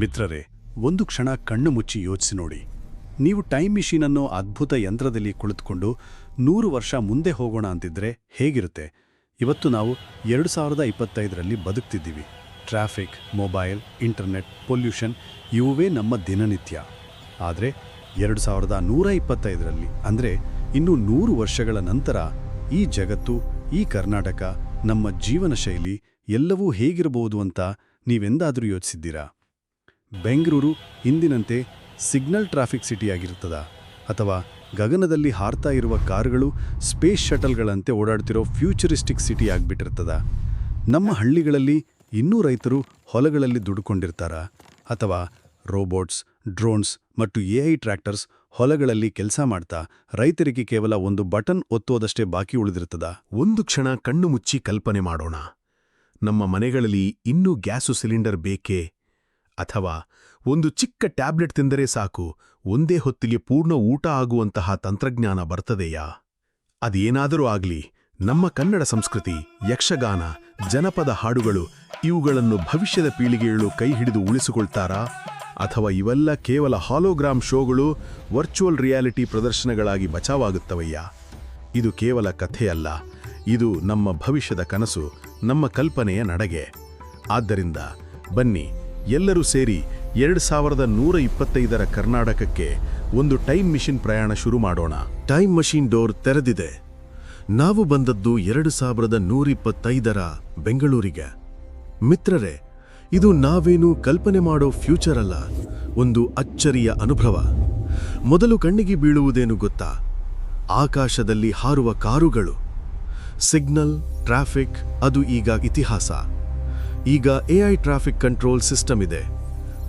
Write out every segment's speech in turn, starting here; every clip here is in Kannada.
ಮಿತ್ರರೇ, ಒಂದು ಕ್ಷಣ ಕಣ್ಣು ಮುಚ್ಚಿ ಯೋಚಿಸಿ ನೋಡಿ. ನೀವು ಟೈಮ್ ಮಿಷಿನ್ ಅನ್ನೋ ಅದ್ಭುತ ಯಂತ್ರದಲ್ಲಿ ಕುಳಿತುಕೊಂಡು ನೂರು ವರ್ಷ ಮುಂದೆ ಹೋಗೋಣ ಅಂತಿದ್ರೆ ಹೇಗಿರುತ್ತೆ? ಇವತ್ತು ನಾವು ಎರಡು ಸಾವಿರದ ಇಪ್ಪತ್ತೈದರಲ್ಲಿ ಬದುಕ್ತಿದ್ದೀವಿ. ಟ್ರಾಫಿಕ್, ಮೊಬೈಲ್, ಇಂಟರ್ನೆಟ್, ಪೊಲ್ಯೂಷನ್ ಇವುವೇ ನಮ್ಮ ದಿನನಿತ್ಯ. ಆದರೆ ಎರಡು ಸಾವಿರದ ನೂರ ಇಪ್ಪತ್ತೈದರಲ್ಲಿ ಅಂದರೆ ಇನ್ನು ನೂರು ವರ್ಷಗಳ ನಂತರ ಈ ಜಗತ್ತು, ಈ ಕರ್ನಾಟಕ, ನಮ್ಮ ಜೀವನ ಶೈಲಿ ಎಲ್ಲವೂ ಹೇಗಿರಬಹುದು ಅಂತ ನೀವೆಂದಾದರೂ ಯೋಚಿಸಿದ್ದೀರಾ? ಬೆಂಗಳೂರು ಇಂದಿನಂತೆ ಸಿಗ್ನಲ್ ಟ್ರಾಫಿಕ್ ಸಿಟಿಯಾಗಿರುತ್ತದಾ? ಅಥವಾ ಗಗನದಲ್ಲಿ ಹಾರ್ತಾ ಇರುವ ಕಾರುಗಳು ಸ್ಪೇಸ್ ಶಟಲ್ಗಳಂತೆ ಓಡಾಡ್ತಿರೋ ಫ್ಯೂಚರಿಸ್ಟಿಕ್ ಸಿಟಿ ಆಗಿಬಿಟ್ಟಿರ್ತದ? ನಮ್ಮ ಹಳ್ಳಿಗಳಲ್ಲಿ ಇನ್ನೂ ರೈತರು ಹೊಲಗಳಲ್ಲಿ ದುಡ್ಕೊಂಡಿರ್ತಾರಾ? ಅಥವಾ ರೋಬೋಟ್ಸ್, ಡ್ರೋನ್ಸ್ ಮತ್ತು ಎಐ ಟ್ರ್ಯಾಕ್ಟರ್ಸ್ ಹೊಲಗಳಲ್ಲಿ ಕೆಲಸ ಮಾಡ್ತಾ ರೈತರಿಗೆ ಕೇವಲ ಒಂದು ಬಟನ್ ಒತ್ತೋದಷ್ಟೇ ಬಾಕಿ ಉಳಿದಿರ್ತದ? ಒಂದು ಕ್ಷಣ ಕಣ್ಣು ಮುಚ್ಚಿ ಕಲ್ಪನೆ ಮಾಡೋಣ. ನಮ್ಮ ಮನೆಗಳಲ್ಲಿ ಇನ್ನೂ ಗ್ಯಾಸು ಸಿಲಿಂಡರ್ ಬೇಕೇ? ಅಥವಾ ಒಂದು ಚಿಕ್ಕ ಟ್ಯಾಬ್ಲೆಟ್ ತಿಂದರೆ ಸಾಕು, ಒಂದೇ ಹೊತ್ತಿಗೆ ಪೂರ್ಣ ಊಟ ಆಗುವಂತಹ ತಂತ್ರಜ್ಞಾನ ಬರ್ತದೆಯಾ? ಅದೇನಾದರೂ ಆಗಲಿ, ನಮ್ಮ ಕನ್ನಡ ಸಂಸ್ಕೃತಿ, ಯಕ್ಷಗಾನ, ಜನಪದ ಹಾಡುಗಳು ಇವುಗಳನ್ನು ಭವಿಷ್ಯದ ಪೀಳಿಗೆಗಳು ಕೈ ಹಿಡಿದು ಉಳಿಸಿಕೊಳ್ತಾರಾ? ಅಥವಾ ಇವೆಲ್ಲ ಕೇವಲ ಹಾಲೋಗ್ರಾಮ್ ಶೋಗಳು, ವರ್ಚುವಲ್ ರಿಯಾಲಿಟಿ ಪ್ರದರ್ಶನಗಳಾಗಿ ಬಚಾವಾಗುತ್ತವಯ್ಯ ಇದು ಕೇವಲ ಕಥೆಯಲ್ಲ, ಇದು ನಮ್ಮ ಭವಿಷ್ಯದ ಕನಸು, ನಮ್ಮ ಕಲ್ಪನೆಯ ನಡಗೆ. ಆದ್ದರಿಂದ ಬನ್ನಿ ಎಲ್ಲರೂ ಸೇರಿ ಎರಡು ಸಾವಿರದ ನೂರ ಇಪ್ಪತ್ತೈದರ ಕರ್ನಾಟಕಕ್ಕೆ ಒಂದು ಟೈಮ್ ಮಿಷಿನ್ ಪ್ರಯಾಣ ಶುರು ಮಾಡೋಣ. ಟೈಮ್ ಮಷಿನ್ ಡೋರ್ ತೆರೆದಿದೆ. ನಾವು ಬಂದದ್ದು ಎರಡು ಸಾವಿರದ ನೂರಿಪ್ಪತ್ತೈದರ ಬೆಂಗಳೂರಿಗೆ. ಮಿತ್ರರೇ, ಇದು ನಾವೇನು ಕಲ್ಪನೆ ಮಾಡೋ ಫ್ಯೂಚರ್ ಅಲ್ಲ, ಒಂದು ಅಚ್ಚರಿಯ ಅನುಭವ. ಮೊದಲು ಕಣ್ಣಿಗೆ ಬೀಳುವುದೇನು ಗೊತ್ತಾ? ಆಕಾಶದಲ್ಲಿ ಹಾರುವ ಕಾರುಗಳು. ಸಿಗ್ನಲ್, ಟ್ರಾಫಿಕ್, ಅದು ಈಗ ಇತಿಹಾಸ. ಈಗ ಎಐ ಟ್ರಾಫಿಕ್ ಕಂಟ್ರೋಲ್ ಸಿಸ್ಟಮ್ ಇದೆ.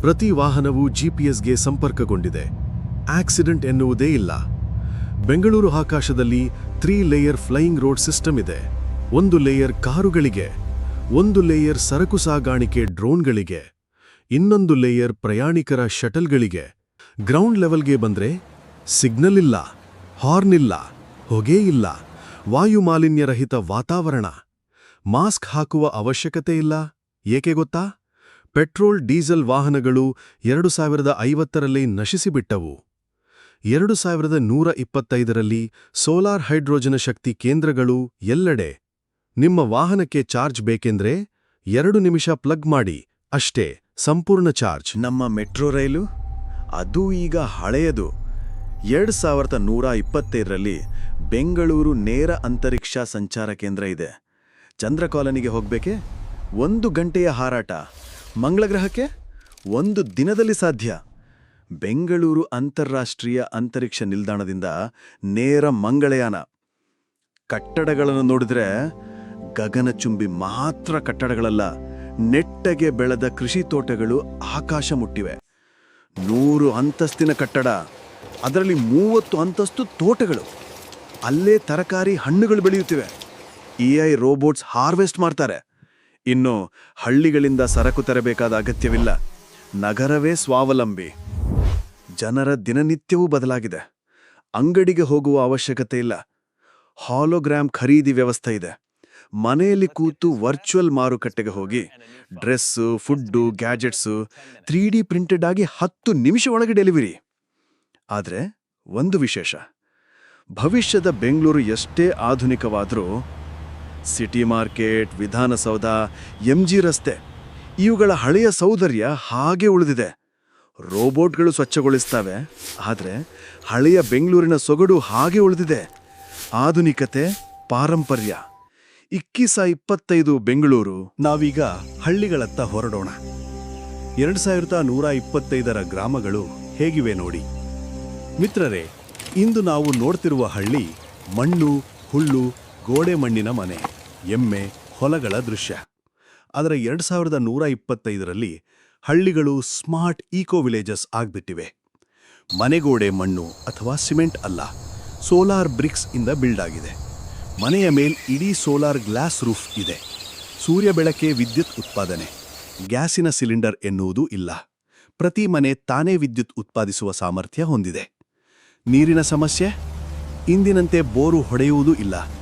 ಪ್ರತಿ ವಾಹನವು ಜಿಪಿಎಸ್ಗೆ ಸಂಪರ್ಕಗೊಂಡಿದೆ. ಆಕ್ಸಿಡೆಂಟ್ ಎನ್ನುವುದೇ ಇಲ್ಲ. ಬೆಂಗಳೂರು ಆಕಾಶದಲ್ಲಿ three layer flying road system ಇದೆ. ಒಂದು ಲೇಯರ್ ಕಾರುಗಳಿಗೆ, ಒಂದು ಲೇಯರ್ ಸರಕು ಸಾಗಾಣಿಕೆ ಡ್ರೋನ್ಗಳಿಗೆ, ಇನ್ನೊಂದು ಲೇಯರ್ ಪ್ರಯಾಣಿಕರ ಶಟಲ್ಗಳಿಗೆ ಗ್ರೌಂಡ್ ಲೆವೆಲ್ಗೆ ಬಂದ್ರೆ ಸಿಗ್ನಲ್ ಇಲ್ಲ, ಹಾರ್ನ್ ಇಲ್ಲ, ಹೊಗೆ ಇಲ್ಲ ವಾಯು ಮಾಲಿನ್ಯರಹಿತ ವಾತಾವರಣ. ಮಾಸ್ಕ್ ಹಾಕುವ ಅವಶ್ಯಕತೆ ಇಲ್ಲ. ಏಕೆ ಗೊತ್ತಾ? ಪೆಟ್ರೋಲ್, ಡೀಸೆಲ್ ವಾಹನಗಳು ಎರಡು ಸಾವಿರದ ಐವತ್ತರಲ್ಲಿ ನಶಿಸಿಬಿಟ್ಟವು. ಎರಡು ಸಾವಿರದ ನೂರ ಇಪ್ಪತ್ತೈದರಲ್ಲಿ ಸೋಲಾರ್ ಹೈಡ್ರೋಜನ ಶಕ್ತಿ ಕೇಂದ್ರಗಳು ಎಲ್ಲೆಡೆ. ನಿಮ್ಮ ವಾಹನಕ್ಕೆ ಚಾರ್ಜ್ ಬೇಕೆಂದ್ರೆ ಎರಡು ನಿಮಿಷ ಪ್ಲಗ್ ಮಾಡಿ, ಅಷ್ಟೇ, ಸಂಪೂರ್ಣ ಚಾರ್ಜ್. ನಮ್ಮ ಮೆಟ್ರೋ ರೈಲು, ಅದು ಈಗ ಹಳೆಯದು. ಎರಡು ಸಾವಿರದ ನೂರ ಇಪ್ಪತ್ತೈದರಲ್ಲಿ ಬೆಂಗಳೂರು ನೇರ ಅಂತರಿಕ್ಷ ಸಂಚಾರ ಕೇಂದ್ರ ಇದೆ. ಚಂದ್ರ ಕಾಲನಿಗೆ ಹೋಗ್ಬೇಕೆ? ಒಂದು ಗಂಟೆಯ ಹಾರಾಟ. ಮಂಗಳಗ್ರಹಕ್ಕೆ ಒಂದು ದಿನದಲ್ಲಿ ಸಾಧ್ಯ. ಬೆಂಗಳೂರು ಅಂತಾರಾಷ್ಟ್ರೀಯ ಅಂತರಿಕ್ಷ ನಿಲ್ದಾಣದಿಂದ ನೇರ ಮಂಗಳಯಾನ. ಕಟ್ಟಡಗಳನ್ನು ನೋಡಿದ್ರೆ ಗಗನಚುಂಬಿ ಮಾತ್ರ ಕಟ್ಟಡಗಳಲ್ಲ, ನೆಟ್ಟಗೆ ಬೆಳೆದ ಕೃಷಿ ತೋಟಗಳು ಆಕಾಶ ಮುಟ್ಟಿವೆ. ನೂರು ಅಂತಸ್ತಿನ ಕಟ್ಟಡ, ಅದರಲ್ಲಿ ಮೂವತ್ತು ಅಂತಸ್ತು ತೋಟಗಳು. ಅಲ್ಲೇ ತರಕಾರಿ ಹಣ್ಣುಗಳು ಬೆಳೆಯುತ್ತಿವೆ. ಇಐ ರೋಬೋಟ್ಸ್ ಹಾರ್ವೆಸ್ಟ್ ಮಾಡ್ತಾರೆ. ಇನ್ನು ಹಳ್ಳಿಗಳಿಂದ ಸರಕು ತರಬೇಕಾದ ಅಗತ್ಯವಿಲ್ಲ. ನಗರವೇ ಸ್ವಾವಲಂಬಿ. ಜನರ ದಿನನಿತ್ಯವೂ ಬದಲಾಗಿದೆ. ಅಂಗಡಿಗೆ ಹೋಗುವ ಅವಶ್ಯಕತೆ ಇಲ್ಲ. ಹಾಲೋಗ್ರಾಮ್ ಖರೀದಿ ವ್ಯವಸ್ಥೆ ಇದೆ. ಮನೆಯಲ್ಲಿ ಕೂತು ವರ್ಚುವಲ್ ಮಾರುಕಟ್ಟೆಗೆ ಹೋಗಿ, dress, food, gadgets three D printed ಆಗಿ ಹತ್ತು ನಿಮಿಷ ಒಳಗೆ ಡೆಲಿವರಿ. ಆದರೆ ಒಂದು ವಿಶೇಷ. ಭವಿಷ್ಯದ ಬೆಂಗಳೂರು ಎಷ್ಟೇ ಆಧುನಿಕವಾದರೂ ಸಿಟಿ ಮಾರ್ಕೆಟ್, ವಿಧಾನಸೌಧ ಎಂಜಿ ರಸ್ತೆ. ಇವುಗಳ ಹಳೆಯ ಸೌಂದರ್ಯ ಹಾಗೆ ಉಳಿದಿದೆ. ರೋಬೋಟ್ಗಳು ಸ್ವಚ್ಛಗೊಳಿಸ್ತವೆ, ಆದರೆ ಹಳೆಯ ಬೆಂಗಳೂರಿನ ಸೊಗಡು ಹಾಗೆ ಉಳಿದಿದೆ. ಆಧುನಿಕತೆ, ಪಾರಂಪರ್ಯ. ಇಕ್ಕಿಸ ಇಪ್ಪತ್ತೈದು ಬೆಂಗಳೂರು, ನಾವೀಗ ಹಳ್ಳಿಗಳತ್ತ ಹೊರಡೋಣ. ಎರಡು ಸಾವಿರದ ನೂರ ಇಪ್ಪತ್ತೈದರ ಗ್ರಾಮಗಳು ಹೇಗಿವೆ ನೋಡಿ. ಮಿತ್ರರೇ, ಇಂದು ನಾವು ನೋಡ್ತಿರುವ ಹಳ್ಳಿ ಮಣ್ಣು, ಹುಲ್ಲು, ಗೋಡೆ ಮಣ್ಣಿನ ಮನೆ. ಎಮ್ಮೆ, ಹೊಲಗಳ ದೃಶ್ಯ. ಆದರೆ ಎರಡು ಸಾವಿರದ ನೂರ ಇಪ್ಪತ್ತೈದರಲ್ಲಿ ಹಳ್ಳಿಗಳು ಸ್ಮಾರ್ಟ್ ಈಕೋ ವಿಲೇಜಸ್ ಆಗ್ಬಿಟ್ಟಿವೆ. ಮನೆಗೋಡೆ ಮಣ್ಣು ಅಥವಾ ಸಿಮೆಂಟ್ ಅಲ್ಲ, ಸೋಲಾರ್ ಬ್ರಿಕ್ಸ್ ಇಂದ ಬಿಲ್ಡ್ ಆಗಿದೆ. ಮನೆಯ ಮೇಲ್ ಇಡೀ ಸೋಲಾರ್ ಗ್ಲಾಸ್ ರೂಫ್ ಇದೆ. ಸೂರ್ಯ ಬೆಳಕೆ ವಿದ್ಯುತ್ ಉತ್ಪಾದನೆ. ಗ್ಯಾಸಿನ ಸಿಲಿಂಡರ್ ಎನ್ನುವುದು ಇಲ್ಲ. ಪ್ರತಿ ಮನೆ ತಾನೇ ವಿದ್ಯುತ್ ಉತ್ಪಾದಿಸುವ ಸಾಮರ್ಥ್ಯ ಹೊಂದಿದೆ. ನೀರಿನ ಸಮಸ್ಯೆ? ಇಂದಿನಂತೆ ಬೋರು ಹೊಡೆಯುವುದೂ ಇಲ್ಲ.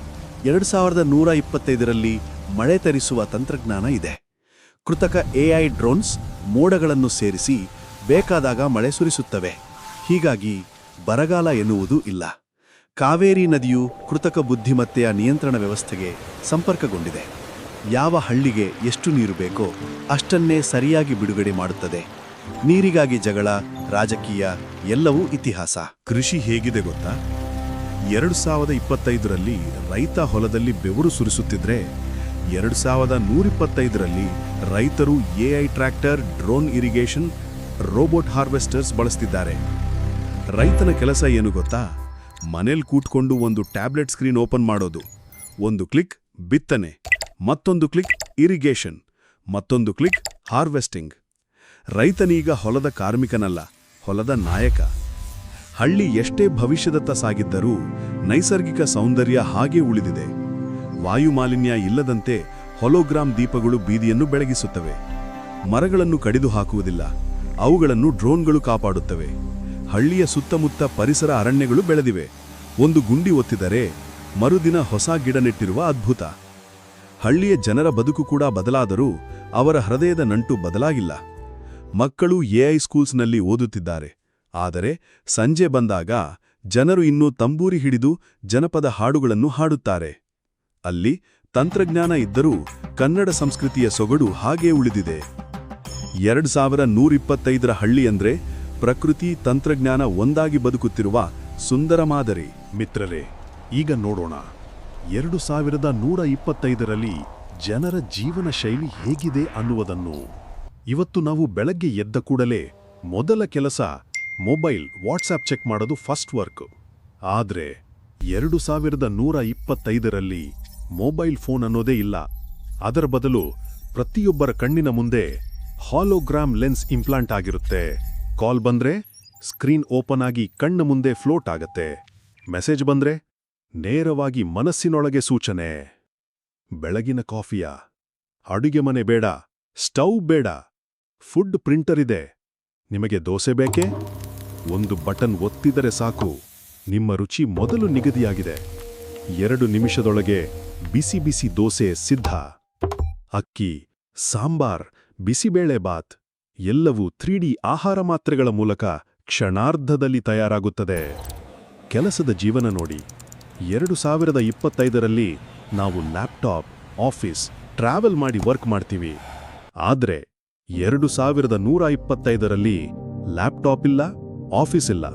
ಎರಡು ಸಾವಿರದ ನೂರ ಇಪ್ಪತ್ತೈದರಲ್ಲಿ ಮಳೆ ತರಿಸುವ ತಂತ್ರಜ್ಞಾನ ಇದೆ. ಕೃತಕ ಎಐ ಡ್ರೋನ್ಸ್ ಮೋಡಗಳನ್ನು ಸೇರಿಸಿ ಬೇಕಾದಾಗ ಮಳೆ ಸುರಿಸುತ್ತವೆ. ಹೀಗಾಗಿ ಬರಗಾಲ ಎನ್ನುವುದು ಇಲ್ಲ. ಕಾವೇರಿ ನದಿಯು ಕೃತಕ ಬುದ್ಧಿಮತ್ತೆಯ ನಿಯಂತ್ರಣ ವ್ಯವಸ್ಥೆಗೆ ಸಂಪರ್ಕಗೊಂಡಿದೆ. ಯಾವ ಹಳ್ಳಿಗೆ ಎಷ್ಟು ನೀರು ಬೇಕೋ ಅಷ್ಟನ್ನೇ ಸರಿಯಾಗಿ ಬಿಡುಗಡೆ ಮಾಡುತ್ತದೆ. ನೀರಿಗಾಗಿ ಜಗಳ, ರಾಜಕೀಯ ಎಲ್ಲವೂ ಇತಿಹಾಸ. ಕೃಷಿ ಹೇಗಿದೆ ಗೊತ್ತಾ? ಎರಡು ಸಾವಿರದ ಇಪ್ಪತ್ತೈದರಲ್ಲಿ ರೈತ ಹೊಲದಲ್ಲಿ ಬೆವರು ಸುರಿಸುತ್ತಿದ್ರೆ, ಎರಡು ಸಾವಿರದ ನೂರಿಪ್ಪತ್ತೈದರಲ್ಲಿ ರೈತರು AI tractor, drone irrigation, robot harvesters ಬಳಸ್ತಿದ್ದಾರೆ. ರೈತನ ಕೆಲಸ ಏನು ಗೊತ್ತಾ? ಮನೇಲಿ ಕೂತ್ಕೊಂಡು ಒಂದು ಟ್ಯಾಬ್ಲೆಟ್ ಸ್ಕ್ರೀನ್ ಓಪನ್ ಮಾಡೋದು. ಒಂದು ಕ್ಲಿಕ್, ಬಿತ್ತನೆ. ಮತ್ತೊಂದು ಕ್ಲಿಕ್, ಇರಿಗೇಷನ್. ಮತ್ತೊಂದು ಕ್ಲಿಕ್, ಹಾರ್ವೆಸ್ಟಿಂಗ್. ರೈತನೀಗ ಹೊಲದ ಕಾರ್ಮಿಕನಲ್ಲ, ಹೊಲದ ನಾಯಕ. ಹಳ್ಳಿ ಎಷ್ಟೇ ಭವಿಷ್ಯದತ್ತ ಸಾಗಿದ್ದರೂ ನೈಸರ್ಗಿಕ ಸೌಂದರ್ಯ ಹಾಗೇ ಉಳಿದಿದೆ. ವಾಯುಮಾಲಿನ್ಯ ಇಲ್ಲದಂತೆ ಹೊಲೋಗ್ರಾಮ್ ದೀಪಗಳು ಬೀದಿಯನ್ನು ಬೆಳಗಿಸುತ್ತವೆ. ಮರಗಳನ್ನು ಕಡಿದು ಹಾಕುವುದಿಲ್ಲ. ಅವುಗಳನ್ನು ಡ್ರೋನ್ಗಳು ಕಾಪಾಡುತ್ತವೆ. ಹಳ್ಳಿಯ ಸುತ್ತಮುತ್ತ ಪರಿಸರ ಅರಣ್ಯಗಳು ಬೆಳೆದಿವೆ. ಒಂದು ಗುಂಡಿ ಒತ್ತಿದರೆ ಮರುದಿನ ಹೊಸ ಗಿಡ ನೆಟ್ಟಿರುವ ಅದ್ಭುತ. ಹಳ್ಳಿಯ ಜನರ ಬದುಕು ಕೂಡ ಬದಲಾದರೂ ಅವರ ಹೃದಯದ ನಂಟು ಬದಲಾಗಿಲ್ಲ. ಮಕ್ಕಳು ಎಐ ಸ್ಕೂಲ್ಸ್ನಲ್ಲಿ ಓದುತ್ತಿದ್ದಾರೆ. ಆದರೆ ಸಂಜೆ ಬಂದಾಗ ಜನರು ಇನ್ನೂ ತಂಬೂರಿ ಹಿಡಿದು ಜನಪದ ಹಾಡುಗಳನ್ನು ಹಾಡುತ್ತಾರೆ. ಅಲ್ಲಿ ತಂತ್ರಜ್ಞಾನ ಇದ್ದರೂ ಕನ್ನಡ ಸಂಸ್ಕೃತಿಯ ಸೊಗಡು ಹಾಗೇ ಉಳಿದಿದೆ. ಎರಡು ಸಾವಿರ ನೂರಿಪ್ಪತ್ತೈದರ ಹಳ್ಳಿ ಅಂದ್ರೆ ಪ್ರಕೃತಿ ತಂತ್ರಜ್ಞಾನ ಒಂದಾಗಿ ಬದುಕುತ್ತಿರುವ ಸುಂದರ ಮಾದರಿ. ಮಿತ್ರರೇ, ಈಗ ನೋಡೋಣ. ಎರಡು ಸಾವಿರದ ನೂರ ಇಪ್ಪತ್ತೈದರಲ್ಲಿ ಜನರ ಜೀವನ ಶೈಲಿ ಹೇಗಿದೆ ಅನ್ನುವುದನ್ನು. ಇವತ್ತು ನಾವು ಬೆಳಗ್ಗೆ ಎದ್ದ ಕೂಡಲೇ ಮೊದಲ ಕೆಲಸ ಮೊಬೈಲ್ ವಾಟ್ಸಾಪ್ ಚೆಕ್ ಮಾಡೋದು ಫಸ್ಟ್ ವರ್ಕ್. ಆದ್ರೆ ಎರಡು ಸಾವಿರದ ನೂರ ಇಪ್ಪತ್ತೈದರಲ್ಲಿ ಮೊಬೈಲ್ ಫೋನ್ ಅನ್ನೋದೇ ಇಲ್ಲ. ಅದರ ಬದಲು ಪ್ರತಿಯೊಬ್ಬರ ಕಣ್ಣಿನ ಮುಂದೆ ಹಾಲೋಗ್ರಾಮ್ ಲೆನ್ಸ್ ಇಂಪ್ಲಾಂಟ್ ಆಗಿರುತ್ತೆ. ಕಾಲ್ ಬಂದ್ರೆ ಸ್ಕ್ರೀನ್ ಓಪನ್ ಆಗಿ ಕಣ್ಣ ಮುಂದೆ ಫ್ಲೋಟ್ ಆಗತ್ತೆ. ಮೆಸೇಜ್ ಬಂದ್ರೆ ನೇರವಾಗಿ ಮನಸ್ಸಿನೊಳಗೆ ಸೂಚನೆ. ಬೆಳಗಿನ ಕಾಫಿಯ? ಅಡುಗೆ ಮನೆ ಬೇಡ, ಸ್ಟವ್ ಬೇಡ. ಫುಡ್ ಪ್ರಿಂಟರ್ ಇದೆ. ನಿಮಗೆ ದೋಸೆ ಬೇಕೇ? ಒಂದು ಬಟನ್ ಒತ್ತಿದರೆ ಸಾಕು. ನಿಮ್ಮ ರುಚಿ ಮೊದಲು ನಿಗದಿಯಾಗಿದೆ. ಎರಡು ನಿಮಿಷದೊಳಗೆ ಬಿಸಿ ಬಿಸಿ ದೋಸೆ ಸಿದ್ಧ. ಅಕ್ಕಿ, ಸಾಂಬಾರ್, ಬಿಸಿಬೇಳೆ ಬಾತ್, ಎಲ್ಲವೂ ತ್ರೀ ಡಿ ಆಹಾರ ಮಾತ್ರೆಗಳ ಮೂಲಕ ಕ್ಷಣಾರ್ಧದಲ್ಲಿ ತಯಾರಾಗುತ್ತದೆ. ಕೆಲಸದ ಜೀವನ ನೋಡಿ. ಎರಡು ಸಾವಿರದ ಇಪ್ಪತ್ತೈದರಲ್ಲಿ ನಾವು ಲ್ಯಾಪ್ಟಾಪ್, ಆಫೀಸ್, ಟ್ರಾವೆಲ್ ಮಾಡಿ ವರ್ಕ್ ಮಾಡ್ತೀವಿ. ಆದರೆ ಎರಡು ಸಾವಿರದ ನೂರ ಇಪ್ಪತ್ತೈದರಲ್ಲಿ ಲ್ಯಾಪ್ಟಾಪ್ ಇಲ್ಲ. ಆಫೀಸ್ ಇಲ್ಲ.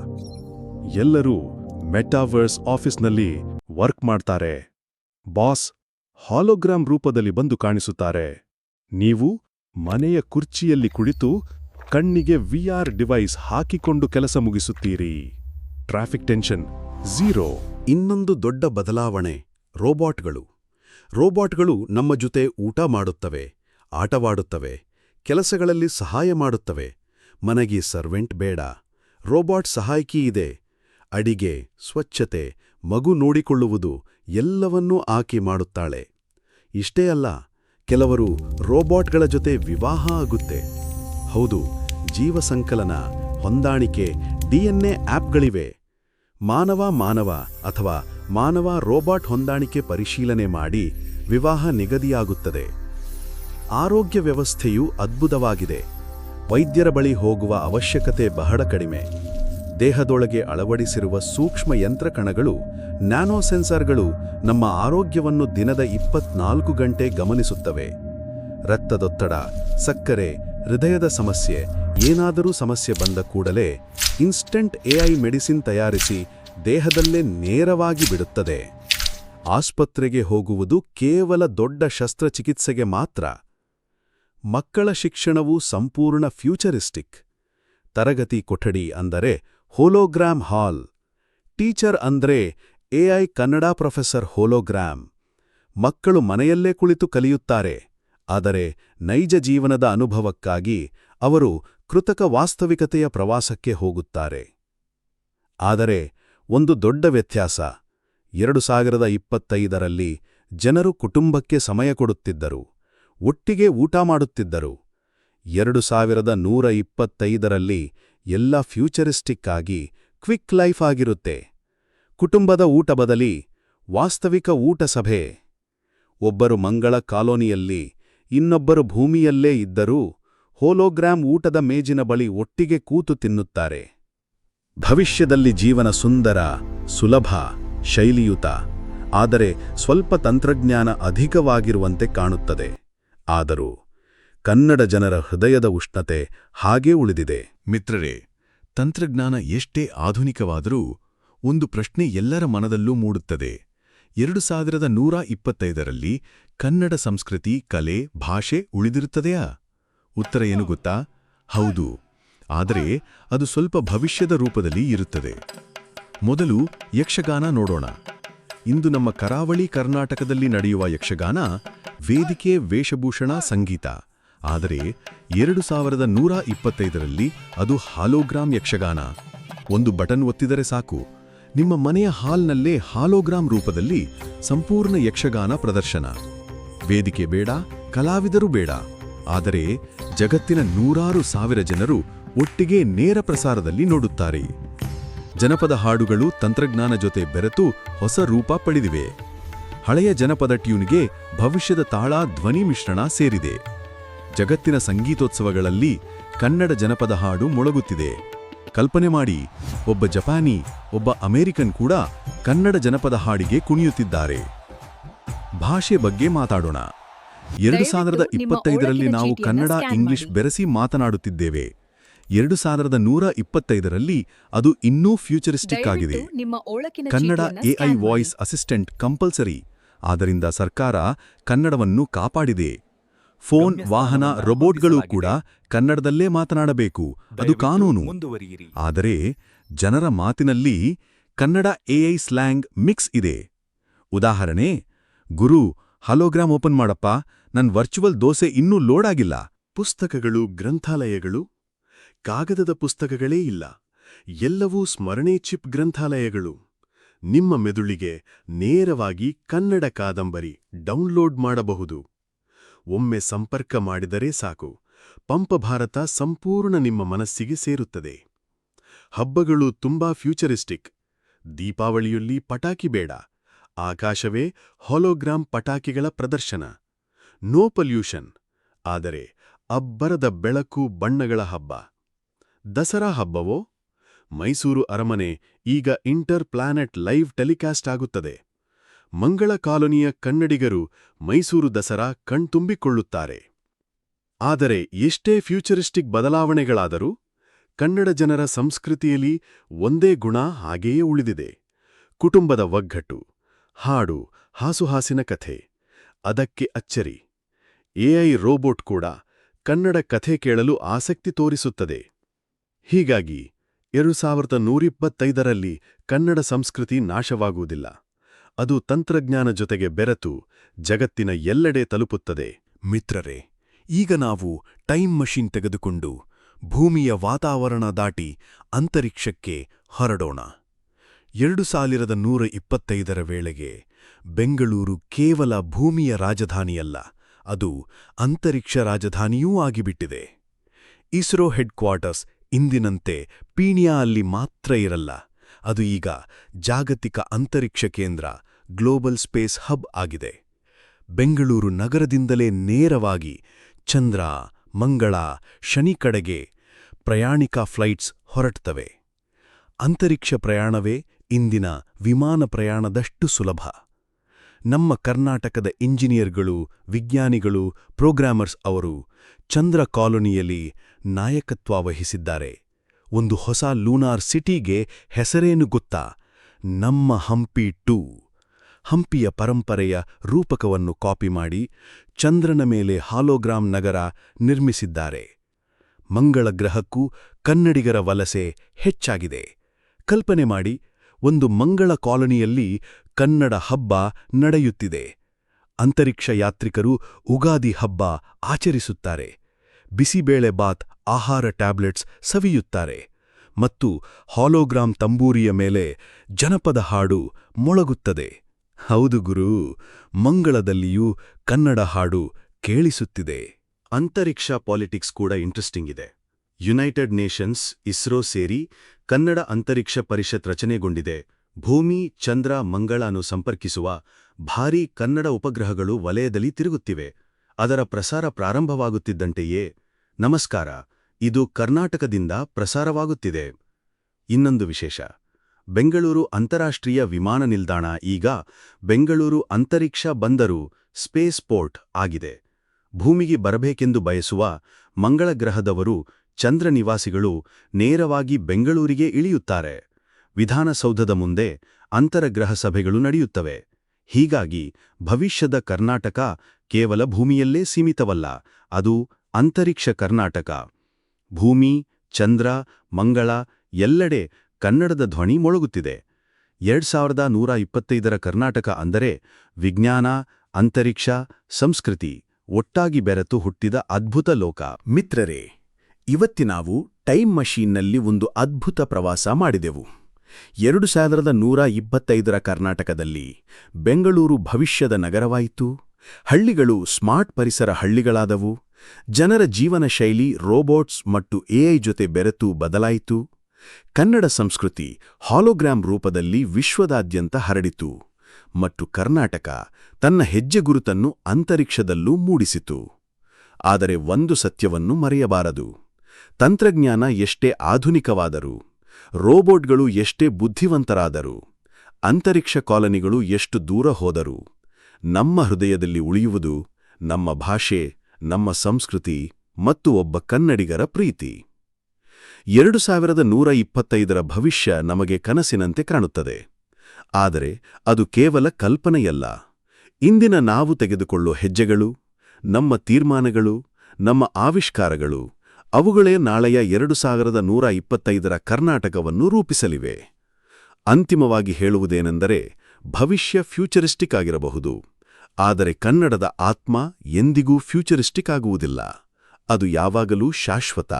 ಎಲ್ಲರೂ ಮೆಟಾವರ್ಸ್ ಆಫೀಸ್ನಲ್ಲಿ ವರ್ಕ್ ಮಾಡ್ತಾರೆ. ಬಾಸ್ ಹಾಲೋಗ್ರಾಮ್ ರೂಪದಲ್ಲಿ ಬಂದು ಕಾಣಿಸುತ್ತಾರೆ. ನೀವು ಮನೆಯ ಕುರ್ಚಿಯಲ್ಲಿ ಕುಳಿತು ಕಣ್ಣಿಗೆ ವಿಆರ್ ಡಿವೈಸ್ ಹಾಕಿಕೊಂಡು ಕೆಲಸ ಮುಗಿಸುತ್ತೀರಿ. Traffic tension zero. ಇನ್ನೊಂದು ದೊಡ್ಡ ಬದಲಾವಣೆ, ರೋಬೋಟ್ಗಳು. ರೋಬೋಟ್ಗಳು ನಮ್ಮ ಜೊತೆ ಊಟ ಮಾಡುತ್ತವೆ, ಆಟವಾಡುತ್ತವೆ, ಕೆಲಸಗಳಲ್ಲಿ ಸಹಾಯ ಮಾಡುತ್ತವೆ. ಮನೆಗೆ ಸರ್ವೆಂಟ್ ಬೇಡ. ರೋಬೋಟ್ ಸಹಾಯಕಿ ಇದೆ. ಅಡಿಗೆ, ಸ್ವಚ್ಛತೆ, ಮಗು ನೋಡಿಕೊಳ್ಳುವುದು ಎಲ್ಲವನ್ನೂ ಆಕೆ ಮಾಡುತ್ತಾಳೆ. ಇಷ್ಟೇ ಅಲ್ಲ, ಕೆಲವರು ರೋಬೋಟ್ಗಳ ಜೊತೆ ವಿವಾಹ ಆಗುತ್ತೆ. ಹೌದು ಜೀವ ಸಂಕಲನ ಹೊಂದಾಣಿಕೆ, ಡಿಎನ್ಎ ಆಪ್ಗಳಿವೆ. ಮಾನವ ಮಾನವ ಅಥವಾ ಮಾನವ ರೋಬಾಟ್ ಹೊಂದಾಣಿಕೆ ಪರಿಶೀಲನೆ ಮಾಡಿ ವಿವಾಹ ನಿಗದಿಯಾಗುತ್ತದೆ. ಆರೋಗ್ಯ ವ್ಯವಸ್ಥೆಯು ಅದ್ಭುತವಾಗಿದೆ. ವೈದ್ಯರ ಬಳಿ ಹೋಗುವ ಅವಶ್ಯಕತೆ ಬಹಳ ಕಡಿಮೆ. ದೇಹದೊಳಗೆ ಅಳವಡಿಸಿರುವ ಸೂಕ್ಷ್ಮ ಯಂತ್ರಕಣಗಳು, ನ್ಯಾನೋ ಸೆನ್ಸಾರ್ಗಳು ನಮ್ಮ ಆರೋಗ್ಯವನ್ನು ದಿನದ ಇಪ್ಪತ್ನಾಲ್ಕು ಗಂಟೆ ಗಮನಿಸುತ್ತವೆ. ರಕ್ತದೊತ್ತಡ, ಸಕ್ಕರೆ, ಹೃದಯದ ಸಮಸ್ಯೆ, ಏನಾದರೂ ಸಮಸ್ಯೆ ಬಂದ ಕೂಡಲೇ ಇನ್ಸ್ಟಂಟ್ ಎಐ ಮೆಡಿಸಿನ್ ತಯಾರಿಸಿ ದೇಹದಲ್ಲೇ ನೇರವಾಗಿ ಬಿಡುತ್ತದೆ. ಆಸ್ಪತ್ರೆಗೆ ಹೋಗುವುದು ಕೇವಲ ದೊಡ್ಡ ಶಸ್ತ್ರಚಿಕಿತ್ಸೆಗೆ ಮಾತ್ರ. ಮಕ್ಕಳ ಶಿಕ್ಷಣವು ಸಂಪೂರ್ಣ ಫ್ಯೂಚರಿಸ್ಟಿಕ್. ತರಗತಿ ಕೊಠಡಿ ಅಂದರೆ ಹೋಲೋಗ್ರಾಮ್ ಹಾಲ್. ಟೀಚರ್ ಅಂದ್ರೆ ಎಐ ಕನ್ನಡ ಪ್ರೊಫೆಸರ್ ಹೋಲೋಗ್ರಾಮ್. ಮಕ್ಕಳು ಮನೆಯಲ್ಲೇ ಕುಳಿತು ಕಲಿಯುತ್ತಾರೆ. ಆದರೆ ನೈಜ ಜೀವನದ ಅನುಭವಕ್ಕಾಗಿ ಅವರು ಕೃತಕ ವಾಸ್ತವಿಕತೆಯ ಪ್ರವಾಸಕ್ಕೆ ಹೋಗುತ್ತಾರೆ. ಆದರೆ ಒಂದು ದೊಡ್ಡ ವ್ಯತ್ಯಾಸ, ಎರಡು ಸಾವಿರದ ಜನರು ಕುಟುಂಬಕ್ಕೆ ಸಮಯ ಕೊಡುತ್ತಿದ್ದರು. ಒಟ್ಟಿಗೆ ಊಟ ಮಾಡುತ್ತಿದ್ದರು. ಎರಡು ಸಾವಿರದ ನೂರ ಇಪ್ಪತ್ತೈದರಲ್ಲಿ ಎಲ್ಲ ಫ್ಯೂಚರಿಸ್ಟಿಕ್ ಆಗಿ ಕ್ವಿಕ್ ಲೈಫ್ ಆಗಿರುತ್ತೆ. ಕುಟುಂಬದ ಊಟ ಬದಲಿ ವಾಸ್ತವಿಕ ಊಟ ಸಭೆ. ಒಬ್ಬರು ಮಂಗಳ ಕಾಲೋನಿಯಲ್ಲಿ ಇನ್ನೊಬ್ಬರು ಭೂಮಿಯಲ್ಲೇ ಇದ್ದರೂ ಹೋಲೋಗ್ರಾಮ್ ಊಟದ ಮೇಜಿನ ಬಳಿ ಒಟ್ಟಿಗೆ ಕೂತು ತಿನ್ನುತ್ತಾರೆ. ಭವಿಷ್ಯದಲ್ಲಿ ಜೀವನ ಸುಂದರ, ಸುಲಭ, ಶೈಲಿಯುತ, ಆದರೆ ಸ್ವಲ್ಪ ತಂತ್ರಜ್ಞಾನ ಅಧಿಕವಾಗಿರುವಂತೆ ಕಾಣುತ್ತದೆ. ಆದರೂ ಕನ್ನಡ ಜನರ ಹೃದಯದ ಉಷ್ಣತೆ ಹಾಗೇ ಉಳಿದಿದೆ. ಮಿತ್ರರೇ, ತಂತ್ರಜ್ಞಾನ ಎಷ್ಟೇ ಆಧುನಿಕವಾದರೂ ಒಂದು ಪ್ರಶ್ನೆ ಎಲ್ಲರ ಮನದಲ್ಲೂ ಮೂಡುತ್ತದೆ. ಎರಡು ಸಾವಿರದ ನೂರ ಇಪ್ಪತ್ತೈದರಲ್ಲಿ ಕನ್ನಡ ಸಂಸ್ಕೃತಿ, ಕಲೆ, ಭಾಷೆ ಉಳಿದಿರುತ್ತದೆಯಾ? ಉತ್ತರ ಏನು ಗೊತ್ತಾ? ಹೌದು. ಆದರೆ ಅದು ಸ್ವಲ್ಪ ಭವಿಷ್ಯದ ರೂಪದಲ್ಲಿ ಇರುತ್ತದೆ. ಮೊದಲು ಯಕ್ಷಗಾನ ನೋಡೋಣ. ಇಂದು ನಮ್ಮ ಕರಾವಳಿ ಕರ್ನಾಟಕದಲ್ಲಿ ನಡೆಯುವ ಯಕ್ಷಗಾನ ವೇದಿಕೆ ವೇಷಭೂಷಣ ಸಂಗೀತ. ಆದರೆ ಎರಡು ಸಾವಿರದ ನೂರ ಇಪ್ಪತ್ತೈದರಲ್ಲಿ ಅದು ಹಾಲೋಗ್ರಾಮ್ ಯಕ್ಷಗಾನ. ಒಂದು ಬಟನ್ ಒತ್ತಿದರೆ ಸಾಕು. ನಿಮ್ಮ ಮನೆಯ ಹಾಲ್ನಲ್ಲೇ ಹಾಲೋಗ್ರಾಮ್ ರೂಪದಲ್ಲಿ ಸಂಪೂರ್ಣ ಯಕ್ಷಗಾನ ಪ್ರದರ್ಶನ. ವೇದಿಕೆ ಬೇಡ, ಕಲಾವಿದರು ಬೇಡ. ಆದರೆ ಜಗತ್ತಿನ ನೂರಾರು ಸಾವಿರ ಜನರು ಒಟ್ಟಿಗೆ ನೇರ ಪ್ರಸಾರದಲ್ಲಿ ನೋಡುತ್ತಾರೆ. ಜನಪದ ಹಾಡುಗಳು ತಂತ್ರಜ್ಞಾನ ಜೊತೆ ಬೆರೆತು ಹೊಸ ರೂಪ ಪಡೆದಿವೆ. ಹಳೆಯ ಜನಪದ ಟ್ಯೂನ್ಗೆ ಭವಿಷ್ಯದ ತಾಳ ಧ್ವನಿ ಮಿಶ್ರಣ ಸೇರಿದೆ. ಜಗತ್ತಿನ ಸಂಗೀತೋತ್ಸವಗಳಲ್ಲಿ ಕನ್ನಡ ಜನಪದ ಹಾಡು ಮೊಳಗುತ್ತಿದೆ. ಕಲ್ಪನೆ ಮಾಡಿ ಒಬ್ಬ ಜಪಾನಿ ಒಬ್ಬ ಅಮೆರಿಕನ್ ಕೂಡ ಕನ್ನಡ ಜನಪದ ಹಾಡಿಗೆ ಕುಣಿಯುತ್ತಿದ್ದಾರೆ. ಭಾಷೆ ಬಗ್ಗೆ ಮಾತಾಡೋಣ. ಎರಡು ಸಾವಿರದ ಇಪ್ಪತ್ತೈದರಲ್ಲಿ ನಾವು ಕನ್ನಡ ಇಂಗ್ಲಿಷ್. ಬೆರೆಸಿ ಮಾತನಾಡುತ್ತಿದ್ದೇವೆ. ಎರಡು ಸಾವಿರದ ನೂರ ಇಪ್ಪತ್ತೈದರಲ್ಲಿ ಅದು ಇನ್ನೂ ಫ್ಯೂಚರಿಸ್ಟಿಕ್ ಆಗಿದೆ. Kannada AI voice assistant compulsory ಆದ್ದರಿಂದ ಸರ್ಕಾರ ಕನ್ನಡವನ್ನು ಕಾಪಾಡಿದೆ. ಫೋನ್ ವಾಹನ ರೊಬೋಟ್ಗಳು ಕೂಡ ಕನ್ನಡದಲ್ಲೇ ಮಾತನಾಡಬೇಕು. ಅದು ಕಾನೂನು. ಆದರೆ ಜನರ ಮಾತಿನಲ್ಲಿ ಕನ್ನಡ ಎಐ ಸ್ಲ್ಯಾಂಗ್ ಮಿಕ್ಸ್ ಇದೆ. ಉದಾಹರಣೆ ಗುರು ಹಲೋಗ್ರಾಮ್ ಓಪನ್ ಮಾಡಪ್ಪ ನನ್ ವರ್ಚುವಲ್ ದೋಸೆ ಇನ್ನೂ ಲೋಡ್ ಆಗಿಲ್ಲ ಪುಸ್ತಕಗಳು ಗ್ರಂಥಾಲಯಗಳು? ಕಾಗದದ ಪುಸ್ತಕಗಳೇ ಇಲ್ಲ. ಎಲ್ಲವೂ ಸ್ಮರಣೆ ಚಿಪ್ ಗ್ರಂಥಾಲಯಗಳು. ನಿಮ್ಮ ಮೆದುಳಿಗೆ ನೇರವಾಗಿ ಕನ್ನಡ ಕಾದಂಬರಿ ಡೌನ್ಲೋಡ್ ಮಾಡಬಹುದು. ಒಮ್ಮೆ ಸಂಪರ್ಕ ಮಾಡಿದರೆ ಸಾಕು. ಪಂಪ ಭಾರತ ಸಂಪೂರ್ಣ ನಿಮ್ಮ ಮನಸ್ಸಿಗೆ ಸೇರುತ್ತದೆ. ಹಬ್ಬಗಳು ತುಂಬಾ ಫ್ಯೂಚರಿಸ್ಟಿಕ್. ದೀಪಾವಳಿಯಲ್ಲಿ ಪಟಾಕಿ ಬೇಡ. ಆಕಾಶವೇ ಹೊಲೋಗ್ರಾಮ್ ಪಟಾಕಿಗಳ ಪ್ರದರ್ಶನ. No pollution. ಆದರೆ ಅಬ್ಬರದ ಬೆಳಕು ಬಣ್ಣಗಳ ಹಬ್ಬ. ದಸರಾ ಹಬ್ಬವೋ? ಮೈಸೂರು ಅರಮನೆ ಈಗ ಇಂಟರ್ ಪ್ಲಾನೆಟ್ ಲೈವ್ ಟೆಲಿಕಾಸ್ಟ್ ಆಗುತ್ತದೆ. ಮಂಗಳ ಕಾಲೋನಿಯ ಕನ್ನಡಿಗರು ಮೈಸೂರು ದಸರಾ ಕಣ್ತುಂಬಿಕೊಳ್ಳುತ್ತಾರೆ. ಆದರೆ ಎಷ್ಟೇ ಫ್ಯೂಚರಿಸ್ಟಿಕ್ ಬದಲಾವಣೆಗಳಾದರೂ ಕನ್ನಡ ಜನರ ಸಂಸ್ಕೃತಿಯಲ್ಲಿ ಒಂದೇ ಗುಣ ಹಾಗೆಯೇ ಉಳಿದಿದೆ. ಕುಟುಂಬದ ಒಗ್ಗಟ್ಟು, ಹಾಡು, ಹಾಸುಹಾಸಿನ ಕಥೆ, ಅದಕ್ಕೆ ಅಚ್ಚರಿ, ಎಐ ರೋಬೋಟ್ ಕೂಡ ಕನ್ನಡ ಕಥೆ ಕೇಳಲು ಆಸಕ್ತಿ ತೋರಿಸುತ್ತದೆ. ಹೀಗಾಗಿ ಎರಡು ಸಾವಿರದ ನೂರಿಪ್ಪತ್ತೈದರಲ್ಲಿ ಕನ್ನಡ ಸಂಸ್ಕೃತಿ ನಾಶವಾಗುವುದಿಲ್ಲ. ಅದು ತಂತ್ರಜ್ಞಾನ ಜೊತೆಗೆ ಬೆರೆತು ಜಗತ್ತಿನ ಎಲ್ಲೆಡೆ ತಲುಪುತ್ತದೆ. ಮಿತ್ರರೇ, ಈಗ ನಾವು ಟೈಮ್ ಮಷಿನ್ ತೆಗೆದುಕೊಂಡು ಭೂಮಿಯ ವಾತಾವರಣ ದಾಟಿ ಅಂತರಿಕ್ಷಕ್ಕೆ ಹೊರಡೋಣ. ಎರಡು ಸಾವಿರದ ನೂರ ಇಪ್ಪತ್ತೈದರ ವೇಳೆಗೆ ಬೆಂಗಳೂರು ಕೇವಲ ಭೂಮಿಯ ರಾಜಧಾನಿಯಲ್ಲ, ಅದು ಅಂತರಿಕ್ಷ ರಾಜಧಾನಿಯೂ ಆಗಿಬಿಟ್ಟಿದೆ. ಇಸ್ರೋ ಹೆಡ್ ಕ್ವಾರ್ಟರ್ಸ್ ಇಂದಿನಂತೆ ಪೀಣ್ಯಾ ಅಲ್ಲಿ ಮಾತ್ರ ಇರಲ್ಲ. ಅದು ಈಗ ಜಾಗತಿಕ ಅಂತರಿಕ್ಷ ಕೇಂದ್ರ, ಗ್ಲೋಬಲ್ ಸ್ಪೇಸ್ ಹಬ್ ಆಗಿದೆ. ಬೆಂಗಳೂರು ನಗರದಿಂದಲೇ ನೇರವಾಗಿ ಚಂದ್ರ, ಮಂಗಳ, ಶನಿ ಕಡೆಗೆ ಪ್ರಯಾಣಿಕ ಫ್ಲೈಟ್ಸ್ ಹೊರಟ್ತವೆ ಅಂತರಿಕ್ಷ ಪ್ರಯಾಣವೇ ಇಂದಿನ ವಿಮಾನ ಪ್ರಯಾಣದಷ್ಟು ಸುಲಭ. ನಮ್ಮ ಕರ್ನಾಟಕದ ಇಂಜಿನಿಯರ್ಗಳು, ವಿಜ್ಞಾನಿಗಳು, ಪ್ರೋಗ್ರಾಮರ್ಸ್ ಅವರು ಚಂದ್ರ ಕಾಲೋನಿಯಲ್ಲಿ ನಾಯಕತ್ವ ವಹಿಸಿದ್ದಾರೆ. ಒಂದು ಹೊಸ ಲೂನಾರ್ ಸಿಟಿಗೆ ಹೆಸರೇನು ಗೊತ್ತಾ? ನಮ್ಮ ಹಂಪಿ ಟೂ. ಹಂಪಿಯ ಪರಂಪರೆಯ ರೂಪಕವನ್ನು ಕಾಪಿ ಮಾಡಿ ಚಂದ್ರನ ಮೇಲೆ ಹಾಲೋಗ್ರಾಮ್ ನಗರ ನಿರ್ಮಿಸಿದ್ದಾರೆ. ಮಂಗಳ ಗ್ರಹಕ್ಕೂ ಕನ್ನಡಿಗರ ವಲಸೆ ಹೆಚ್ಚಾಗಿದೆ. ಕಲ್ಪನೆ ಮಾಡಿ, ಒಂದು ಮಂಗಳ ಕಾಲೋನಿಯಲ್ಲಿ ಕನ್ನಡ ಹಬ್ಬ ನಡೆಯುತ್ತಿದೆ. ಅಂತರಿಕ್ಷ ಯಾತ್ರಿಕರು ಉಗಾದಿ ಹಬ್ಬ ಆಚರಿಸುತ್ತಾರೆ. ಬಿಸಿಬೇಳೆ ಬಾತ್ ಆಹಾರ ಟ್ಯಾಬ್ಲೆಟ್ಸ್ ಸವಿಯುತ್ತಾರೆ. ಮತ್ತು ಹಾಲೋಗ್ರಾಮ್ ತಂಬೂರಿಯ ಮೇಲೆ ಜನಪದ ಹಾಡು ಮೊಳಗುತ್ತದೆ. ಹೌದು ಗುರು, ಮಂಗಳದಲ್ಲಿಯೂ ಕನ್ನಡ ಹಾಡು ಕೇಳಿಸುತ್ತಿದೆ. ಅಂತರಿಕ್ಷ ಪಾಲಿಟಿಕ್ಸ್ ಕೂಡ ಇಂಟ್ರೆಸ್ಟಿಂಗ್ ಇದೆ. ಯುನೈಟೆಡ್ ನೇಷನ್ಸ್ ಇಸ್ರೋ ಸೇರಿ ಕನ್ನಡ ಅಂತರಿಕ್ಷ ಪರಿಷತ್ ರಚನೆಗೊಂಡಿದೆ. ಭೂಮಿ, ಚಂದ್ರ ಮಂಗಳನು ಸಂಪರ್ಕಿಸುವ ಭಾರೀ ಕನ್ನಡ ಉಪಗ್ರಹಗಳು ವಲಯದಲ್ಲಿ ತಿರುಗುತ್ತಿವೆ. ಅದರ ಪ್ರಸಾರ ಪ್ರಾರಂಭವಾಗುತ್ತಿದ್ದಂತೆಯೇ, ನಮಸ್ಕಾರ, ಇದು ಕರ್ನಾಟಕದಿಂದ ಪ್ರಸಾರವಾಗುತ್ತಿದೆ. ಇನ್ನೊಂದು ವಿಶೇಷ, ಬೆಂಗಳೂರು ಅಂತಾರಾಷ್ಟ್ರೀಯ ವಿಮಾನ ನಿಲ್ದಾಣ ಈಗ ಬೆಂಗಳೂರು ಅಂತರಿಕ್ಷ ಬಂದರು ಸ್ಪೇಸ್ ಪೋರ್ಟ್ ಆಗಿದೆ. ಭೂಮಿಗೆ ಬರಬೇಕೆಂದು ಬಯಸುವ ಮಂಗಳ ಗ್ರಹದವರು ಚಂದ್ರ ನಿವಾಸಿಗಳು ನೇರವಾಗಿ ಬೆಂಗಳೂರಿಗೆ ಇಳಿಯುತ್ತಾರೆ. ವಿಧಾನಸೌಧದ ಮುಂದೆ ಅಂತರಗ್ರಹ ಸಭೆಗಳು ನಡೆಯುತ್ತವೆ. ಹೀಗಾಗಿ ಭವಿಷ್ಯದ ಕರ್ನಾಟಕ ಕೇವಲ ಭೂಮಿಯಲ್ಲೇ ಸೀಮಿತವಲ್ಲ, ಅದು ಅಂತರಿಕ್ಷ ಕರ್ನಾಟಕ. ಭೂಮಿ, ಚಂದ್ರ, ಮಂಗಳ ಎಲ್ಲೆಡೆ ಕನ್ನಡದ ಧ್ವನಿ ಮೊಳಗುತ್ತಿದೆ. ಎರಡ್ ಸಾವಿರದ ನೂರ ಇಪ್ಪತ್ತೈದರ ಕರ್ನಾಟಕ ಅಂದರೆ ವಿಜ್ಞಾನ, ಅಂತರಿಕ್ಷ, ಸಂಸ್ಕೃತಿ ಒಟ್ಟಾಗಿ ಬೆರೆತು ಹುಟ್ಟಿದ ಅದ್ಭುತ ಲೋಕ. ಮಿತ್ರರೇ ಇವತ್ತಿನಾವು ಟೈಮ್ ಮಷೀನ್ನಲ್ಲಿ ಒಂದು ಅದ್ಭುತ ಪ್ರವಾಸ ಮಾಡಿದೆವು. ಎರಡು ಸಾವಿರದ ನೂರ ಇಪ್ಪತ್ತೈದರ ಕರ್ನಾಟಕದಲ್ಲಿ ಬೆಂಗಳೂರು ಭವಿಷ್ಯದ ನಗರವಾಯಿತು. ಹಳ್ಳಿಗಳು ಸ್ಮಾರ್ಟ್ ಪರಿಸರ ಹಳ್ಳಿಗಳಾದವು. ಜನರ ಜೀವನ ಶೈಲಿ ರೋಬೋಟ್ಸ್ ಮತ್ತು ಎಐ ಜೊತೆ ಬೆರೆತು ಬದಲಾಯಿತು. ಕನ್ನಡ ಸಂಸ್ಕೃತಿ ಹಾಲೋಗ್ರಾಮ್ ರೂಪದಲ್ಲಿ ವಿಶ್ವದಾದ್ಯಂತ ಹರಡಿತು. ಮತ್ತು ಕರ್ನಾಟಕ ತನ್ನ ಹೆಜ್ಜೆಗುರುತನ್ನು ಅಂತರಿಕ್ಷದಲ್ಲೂ ಮೂಡಿಸಿತು. ಆದರೆ ಒಂದು ಸತ್ಯವನ್ನು ಮರೆಯಬಾರದು. ತಂತ್ರಜ್ಞಾನ ಎಷ್ಟೇ ಆಧುನಿಕವಾದರೂ ರೋಬೋಟ್ಗಳು ಎಷ್ಟೇ ಬುದ್ಧಿವಂತರಾದರೂ, ಅಂತರಿಕ್ಷ ಕಾಲನಿಗಳು ಎಷ್ಟು ದೂರ ಹೋದರು, ನಮ್ಮ ಹೃದಯದಲ್ಲಿ ಉಳಿಯುವುದು ನಮ್ಮ ಭಾಷೆ, ನಮ್ಮ ಸಂಸ್ಕೃತಿ ಮತ್ತು ಒಬ್ಬ ಕನ್ನಡಿಗರ ಪ್ರೀತಿ. ಎರಡು ಸಾವಿರದ ನೂರ ಇಪ್ಪತ್ತೈದರ ಭವಿಷ್ಯ ನಮಗೆ ಕನಸಿನಂತೆ ಕಾಣುತ್ತದೆ. ಆದರೆ ಅದು ಕೇವಲ ಕಲ್ಪನೆಯಲ್ಲ. ಇಂದಿನ ನಾವು ತೆಗೆದುಕೊಳ್ಳುವ ಹೆಜ್ಜೆಗಳು, ನಮ್ಮ ತೀರ್ಮಾನಗಳು, ನಮ್ಮ ಆವಿಷ್ಕಾರಗಳು ಅವುಗಳೇ ನಾಳೆಯ ಎರಡು ಸಾವಿರದ ನೂರ ಇಪ್ಪತ್ತೈದರ ಕರ್ನಾಟಕವನ್ನು ರೂಪಿಸಲಿವೆ. ಅಂತಿಮವಾಗಿ ಹೇಳುವುದೇನೆಂದರೆ, ಭವಿಷ್ಯ ಫ್ಯೂಚರಿಸ್ಟಿಕ್ ಆಗಿರಬಹುದು. ಆದರೆ ಕನ್ನಡದ ಆತ್ಮ ಎಂದಿಗೂ ಫ್ಯೂಚರಿಸ್ಟಿಕ್ ಆಗುವುದಿಲ್ಲ. ಅದು ಯಾವಾಗಲೂ ಶಾಶ್ವತ.